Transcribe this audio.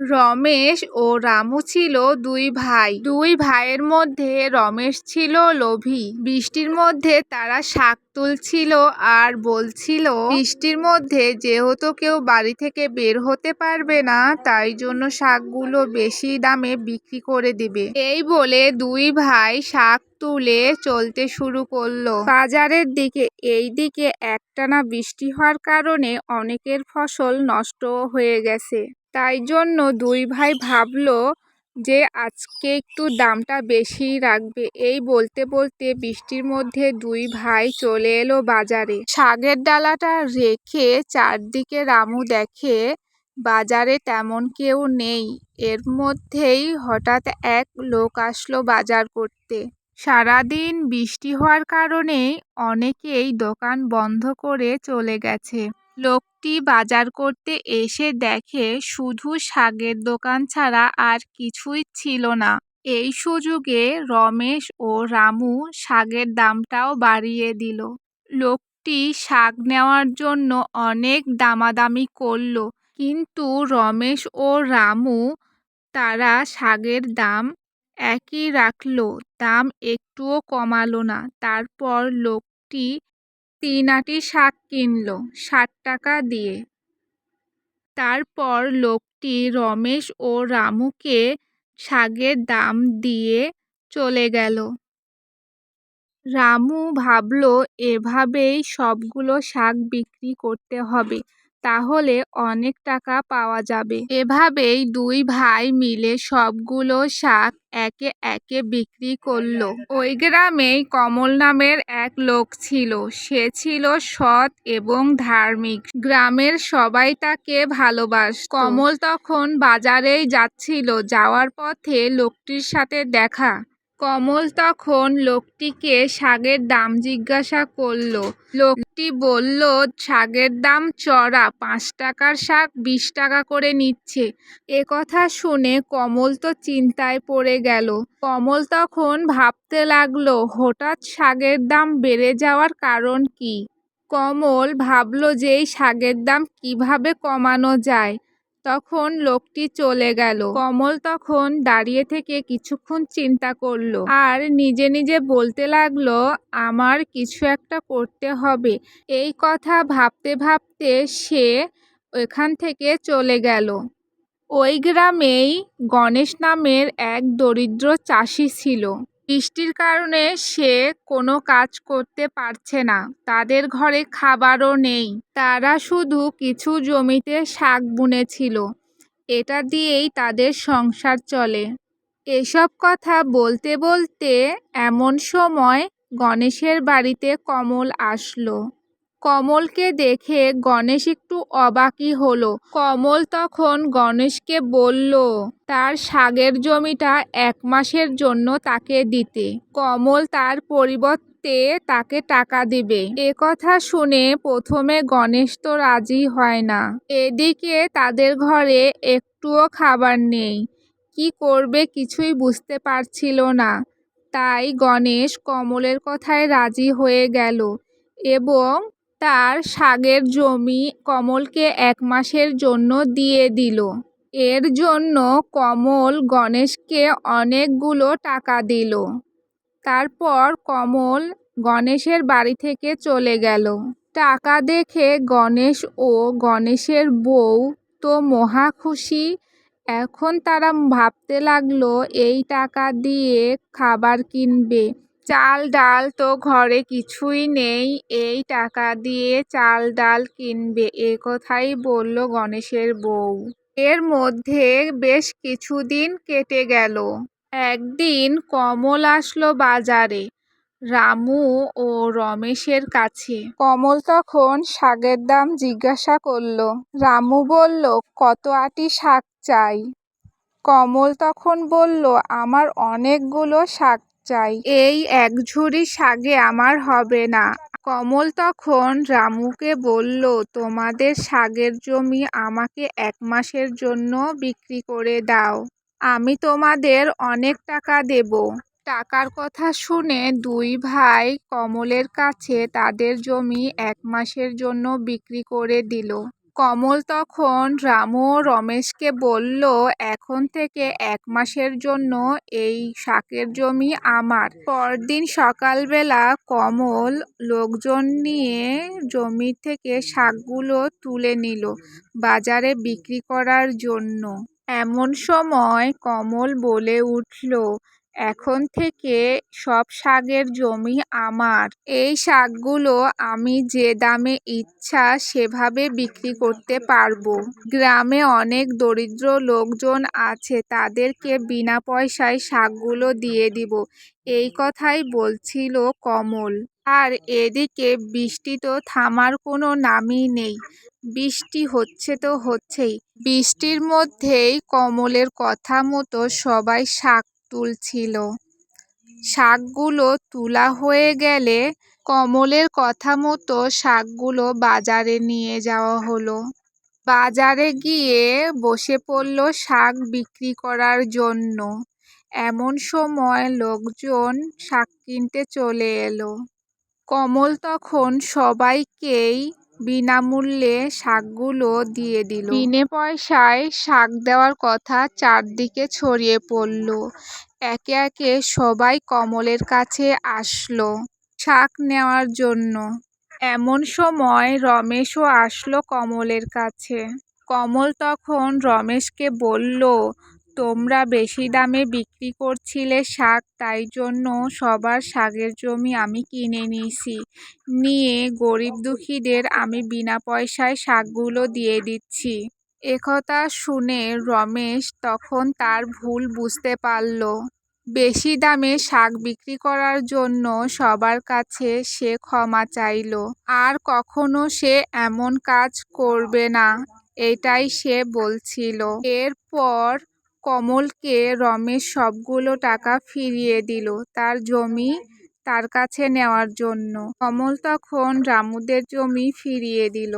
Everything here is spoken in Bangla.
রমেশ ও রামু ছিল দুই ভাই। দুই ভাইয়ের মধ্যে রমেশ ছিল লোভী। বৃষ্টির মধ্যে তারা শাক তুলছিল আর বলছিল, বৃষ্টির মধ্যে যেহেতু কেউ বাড়ি থেকে বের হতে পারবে না, তাই জন্য শাকগুলো বেশি দামে বিক্রি করে দিবে। এই বলে দুই ভাই শাক তুলে চলতে শুরু করল। বাজারের দিকে এই দিকে একটানা বৃষ্টি হওয়ার কারণে অনেকের ফসল নষ্ট হয়ে গেছে। তাই জন্য দুই ভাই ভাবলো যে আজকে একটু দামটা বেশি রাখবে। এই বলতে বলতে বৃষ্টির মধ্যে দুই ভাই চলে এলো বাজারে। শাগের ডালাটা রেখে চারদিকে রামু দেখে, বাজারে তেমন কেউ নেই। এর মধ্যেই হঠাৎ এক লোক আসলো বাজার করতে। সারাদিন বৃষ্টি হওয়ার কারণে অনেকেই দোকান বন্ধ করে চলে গেছে। লোকটি বাজার করতে এসে দেখে শুধু শাকের দোকান ছাড়া আর কিছুই ছিল না। এই সুযোগে রমেশ ও রামু শাকের দামটাও বাড়িয়ে দিল। লোকটি শাক নেওয়ার জন্য অনেক দামাদামি করল, কিন্তু রমেশ ও রামু তারা শাকের দাম একই রাখল, দাম একটুও কমালো না। তারপর লোকটি তিন আটি শাক কিনলো, ষাট টাকা দিয়ে। তারপর লোকটি রমেশ ও রামুকে শাকের দাম দিয়ে চলে গেল। রামু ভাবলো, এভাবেই সবগুলো শাক বিক্রি করতে হবে। তাহলে অনেক টাকা পাওয়া যাবে। এভাবেই দুই ভাই মিলে সবগুলো শাক একে একে বিক্রি করল। ওই গ্রামেই কমল নামের এক লোক ছিল। সে ছিল সৎ এবং ধার্মিক। গ্রামের সবাই তাকে ভালোবাস কমল তখন বাজারেই যাচ্ছিল। যাওয়ার পথে লোকটির সাথে দেখা কমল তখন লোকটিকে শাগের দাম জিজ্ঞাসা করল। লোকটি বলল, শাগের দাম চড়া, পাঁচ টাকার শাক বিশ টাকা করে নিচ্ছে। এ কথা শুনে কমল তো চিন্তায় পড়ে গেল। কমল তখন ভাবতে লাগল, হঠাৎ শাগের দাম বেড়ে যাওয়ার কারণ কি? কমল ভাবলো যে এই শাকের দাম কীভাবে কমানো যায়। তখন লোকটি চলে গেল। কমল তখন দাঁড়িয়ে থেকে কিছুক্ষণ চিন্তা করল আর নিজে নিজে বলতে লাগল, আমার কিছু একটা করতে হবে। এই কথা ভাবতে ভাবতে সে ওখান থেকে চলে গেল। ওই গ্রামেই গণেশ নামের এক দরিদ্র চাষি ছিল। বৃষ্টির কারণে সে কোনো কাজ করতে পারছে না। তাদের ঘরে খাবারও নেই। তারা শুধু কিছু জমিতে শাক বুনেছিল। এটা দিয়েই তাদের সংসার চলে। এসব কথা বলতে বলতে এমন সময় গণেশের বাড়িতে কমল আসলো। কমলকে দেখে গণেশ একটু অবাকই হলো। কমল তখন গণেশকে বলল, তার শাগের জমিটা এক মাসের জন্য তাকে দিতে। কমল তার পরিবর্তে তাকে টাকা দিবে। এ কথা শুনে প্রথমে গণেশ তো রাজি হয় না। এদিকে তাদের ঘরে একটুও খাবার নেই। কি করবে কিছুই বুঝতে পারছিল না। তাই গণেশ কমলের কথায় রাজি হয়ে গেল এবং তার শাকের জমি কমলকে এক মাসের জন্য দিয়ে দিল। এর জন্য কমল গণেশকে অনেকগুলো টাকা দিল। তারপর কমল গণেশের বাড়ি থেকে চলে গেল। টাকা দেখে গণেশ ও গণেশের বউ তো মহা খুশি। এখন তারা ভাবতে লাগল, এই টাকা দিয়ে খাবার কিনবে। চাল ডাল তো ঘরে কিছুই নেই, এই টাকা দিয়ে চাল ডাল কিনবে। এ কথাই বলল গণেশের বউ। এর মধ্যে বেশ কিছুদিন কেটে গেল। একদিন কমল আসলো বাজারে, রামু ও রমেশের কাছে। কমল তখন শাকের দাম জিজ্ঞাসা করল। রামু বলল, কত আটি শাক চাই? কমল তখন বলল, আমার অনেকগুলো শাক চাই। এই এক ঝুড়ি শাকে আমার হবে না। কমল তখন রামুকে বলল, তোমাদের শাগের জমি আমাকে এক মাসের জন্য বিক্রি করে দাও। আমি তোমাদের অনেক টাকা দেব টাকার কথা শুনে দুই ভাই কমলের কাছে তাদের জমি এক মাসের জন্য বিক্রি করে দিল। কমল তখন রামু রমেশকে বলল, এখন থেকে এক মাসের জন্য এই শাকের জমি আমার। পরদিন সকালবেলা কমল লোকজন নিয়ে জমি থেকে শাকগুলো তুলে নিল বাজারে বিক্রি করার জন্য। এমন সময় কমল বলে উঠল এখন থেকে সব শাকের জমি আমার। এই শাকগুলো আমি যে দামে ইচ্ছা সেভাবে বিক্রি করতে পারব। গ্রামে অনেক দরিদ্র লোকজন আছে, তাদেরকে বিনা পয়সায় শাকগুলো দিয়ে দিব। এই কথাই বলছিল কমল। আর এদিকে বৃষ্টি তো থামার কোনো নামই নেই। বৃষ্টি হচ্ছে তো হচ্ছেই। বৃষ্টির মধ্যেই কমলের কথা মতো সবাই শাক তুলছিল। শাকগুলো তুলা হয়ে গেলে কমলের কথা মতো শাকগুলো বাজারে নিয়ে যাওয়া হলো। বাজারে গিয়ে বসে পড়ল শাক বিক্রি করার জন্য। এমন সময় লোকজন শাক কিনতে চলে এলো। কমল তখন সবাইকেই বিনামূল্যে শাকগুলো দিয়ে দিল। বিনে পয়সায় শাক দেওয়ার কথা চারদিকে ছড়িয়ে পড়ল। একে একে সবাই কমলের কাছে আসলো শাক নেওয়ার জন্য। এমন সময় রমেশও আসলো কমলের কাছে। কমল তখন রমেশকে বলল তোমরা বেশি দামে বিক্রি করছিলে শাক, তাই জন্য সবার শাকের জমি আমি কিনে নিয়েছি। নিয়ে গরিব দুঃখীদের আমি বিনা পয়সায় শাকগুলো দিয়ে দিচ্ছি। একথা শুনে রমেশ তখন তার ভুল বুঝতে পারল। বেশি দামে শাক বিক্রি করার জন্য সবার কাছে সে ক্ষমা চাইল। আর কখনো সে এমন কাজ করবে না, এটাই সে বলছিল। এরপর কমলকে রমেশ সবগুলো টাকা ফিরিয়ে দিল তার জমি তার কাছে নেওয়ার জন্য। কমল তখন রামুদের জমি ফিরিয়ে দিল।